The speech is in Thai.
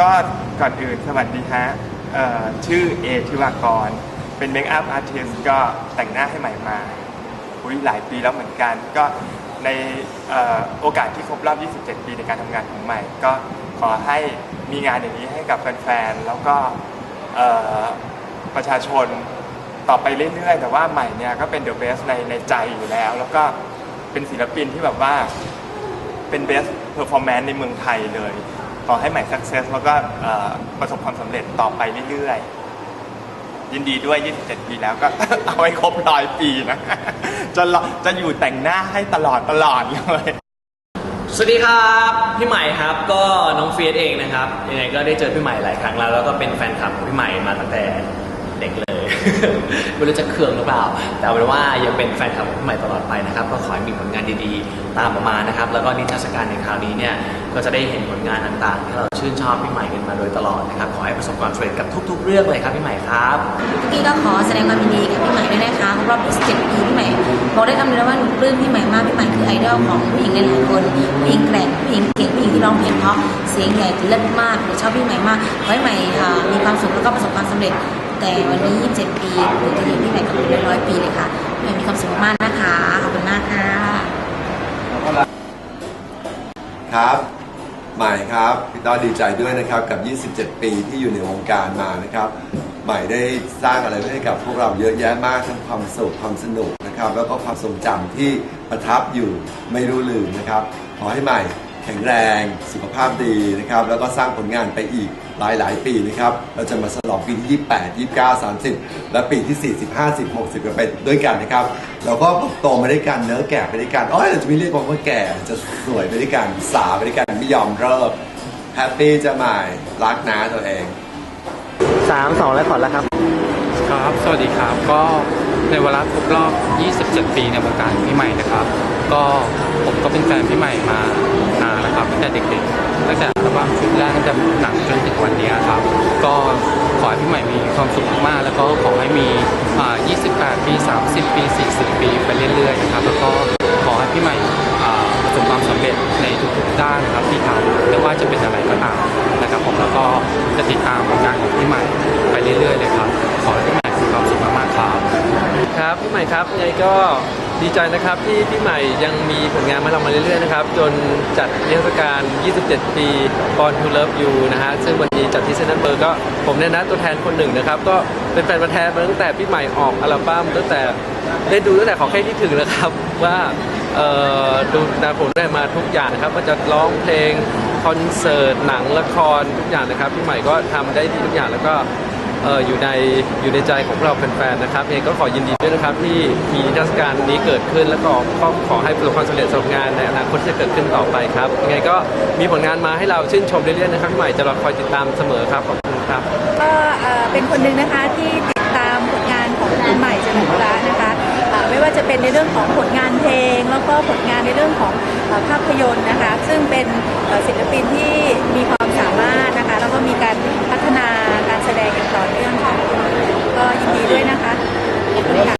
ก็ก่อนอื่นสวัสดีฮะชื่อเอธิวากร เป็นเมคอัพอาร์ติสก็แต่งหน้าให้ใหม่มาอุ้ยหลายปีแล้วเหมือนกัน ก็ในออโอกาสที่ครบรอบ 27 ปีในการทำงานของใหม่ ก็ขอให้มีงานอย่างนี้ให้กับแฟนๆ แล้วก็ประชาชนต่อไปเรื่อยๆ แต่ว่าใหม่เนี่ยก็เป็นเดอะเบสในในใจอยู่แล้ว แล้วก็เป็นศิลปินที่แบบว่าเป็น best performance ในเมืองไทยเลย ขอให้ใหม่ success แล้วก็ประสบความสำเร็จต่อไปเรื่อยๆ ยินดีด้วย 27 ปีแล้วก็ เอาให้ครบร้อยปีนะ จะจะอยู่แต่งหน้าให้ตลอดตลอดเลยสวัสดีครับพี่ใหม่ครับก็น้องเฟียสเองนะครับยังไงก็ได้เจอพี่ใหม่หลายครั้งแล้วแล้วก็เป็นแฟนคลับของพี่ใหม่มาตั้งแต่เด็กเลยไม่รู้จะเคืองหรือเปล่า แต่เอาเป็นว่ายังเป็นแฟนคลับของพี่ใหม่ตลอดไปนะครับก็ขอให้มีผลงานดีๆ ตามออกมานะครับ แล้วก็นิทรรศการในคราวนี้เนี่ย ก็จะได้เห็นผลงานต่างๆ ที่เราชื่นชอบพี่ใหม่กันมาโดยตลอดนะครับ ขอให้ประสบความสำเร็จกับทุก ๆ เรื่องเลยครับพี่ใหม่ครับพี่ก็ขอแสดงความยินดีกับพี่ใหม่ด้วยนะคะครบรอบ27ปีพี่ใหม่บอกได้คำเดียวว่าหนูปลื้มพี่ใหม่มากพี่ใหม่คือไอดอลของผู้หญิงหลายๆคนผู้หญิงแกร่งผู้หญิงเก่งผู้หญิงที่ร้องเพลงเพราะเสียงใหญ่เลิศมากหนูชอบพี่ใหม่มากขอให้ใหม่อ่ามีความสุขแล้วก็ประสบความสำเร็จ แต่วันนี้ 27 ปีหนูจะอยู่พี่ใหม่กับหนูได้ร้อยปีเลยค่ะพี่ใหม่มีความสุขมากๆนะคะขอบคุณมากค่ะครับ ใหม่ครับพี่ต้อดีใจด้วยนะครับกับ 27 ปีที่อยู่ในวงการมานะครับ ใหม่ได้สร้างอะไรให้กับพวกเราเยอะแยะมากทั้งความสุขความสนุกนะครับ แล้วก็ความทรงจำที่ประทับอยู่ไม่รู้ลืมนะครับ ขอให้ใหม่แข็งแรง สุขภาพดีนะครับ แล้วก็สร้างผลงานไปอีกหลายหลายๆปีนะครับ เราจะมาฉลองปีที่ 28 29 30 และปีที่ 40 50 60กันไปด้วยกันนะครับ เราก็โตมาด้วยกันเนื้อะแก่ไปด้วยกันอ๋อเราจะไม่เรียกว่าแก่จะสวยไปด้วยกันสาวไปด้วยกันไม่ยอมเลิกแฮปปี้จะใหม่รักนะตัวเองสามสองและขอแล้วครับ ครับ สวัสดีครับก็ในเวลาครบรอบ 27 ปีในวงการพี่ใหม่นะครับ ก็ผมก็เป็นแฟนพี่ใหม่มานานแล้วครับตั้งแต่เด็กๆตั้งแต่อัลบั้มชุดแรกตั้งแต่หนังจนถึงวันนี้ครับ ก็ขอให้พี่ใหม่มี ความสุขมากๆแล้วก็ขอให้มี 28 ปี 30 ปี 40 ปีไปเรื่อยๆนะครับ แล้วก็ขอให้พี่ใหม่ประสบความสำเร็จในทุกๆด้านครับที่ทำไม่ว่าจะเป็นอะไรก็ตามนะครับผมแล้วก็จะติดตามผลงานของพี่ใหม่ไปเรื่อยๆเลยครับ ขอให้พี่ใหม่มีความสุขมากๆครับ ครับพี่ใหม่ครับยังไงก็ ดีใจนะครับที่พี่ใหม่ยังมีผลงานมาทำมาเรื่อยๆนะครับ จนจัดนิทรรศการ27 ปี Born to Love You นะฮะซึ่งวันนี้จัดที่เซนต์เบอร์ก็ผมในนะตัวแทนคนหนึ่งนะครับ ก็เป็นแฟนมาแทนมาตั้งแต่พี่ใหม่ออกอัลบั้มตั้งแต่ได้ดูตั้งแต่ขอแค่ที่ถึงนะครับว่าดูนะผมได้มาทุกอย่างนะครับว่าจะร้องเพลงคอนเสิร์ตหนังละครทุกอย่างนะครับพี่ใหม่ก็ทำได้ทุกอย่างแล้วก็ อ่ออยู่ในอยู่ในใจของเราแฟนๆนะครับยังก็ขอยินดีด้วยนะครับที่มีนิทรรศการนี้เกิดขึ้น แล้วก็ก็ขอให้ประสบความสำเร็จสำหรับงานในอนาคตที่จะเกิดขึ้นต่อไปครับยังไงก็มีผลงานมาให้เราชื่นชมเรื่อยๆนะครับใหม่จะรอคอยติดตามเสมอครับขอบคุณครับก็เอ่อเป็นคนหนึ่งนะคะที่ติดตามผลงานของคุณใหม่เจริญบุระนะคะไม่ว่าจะเป็นในเรื่องของผลงานเพลง แล้วก็ผลงานในเรื่องของภาพยนตร์นะคะ ซึ่งเป็นศิลปินที่มีความสามารถ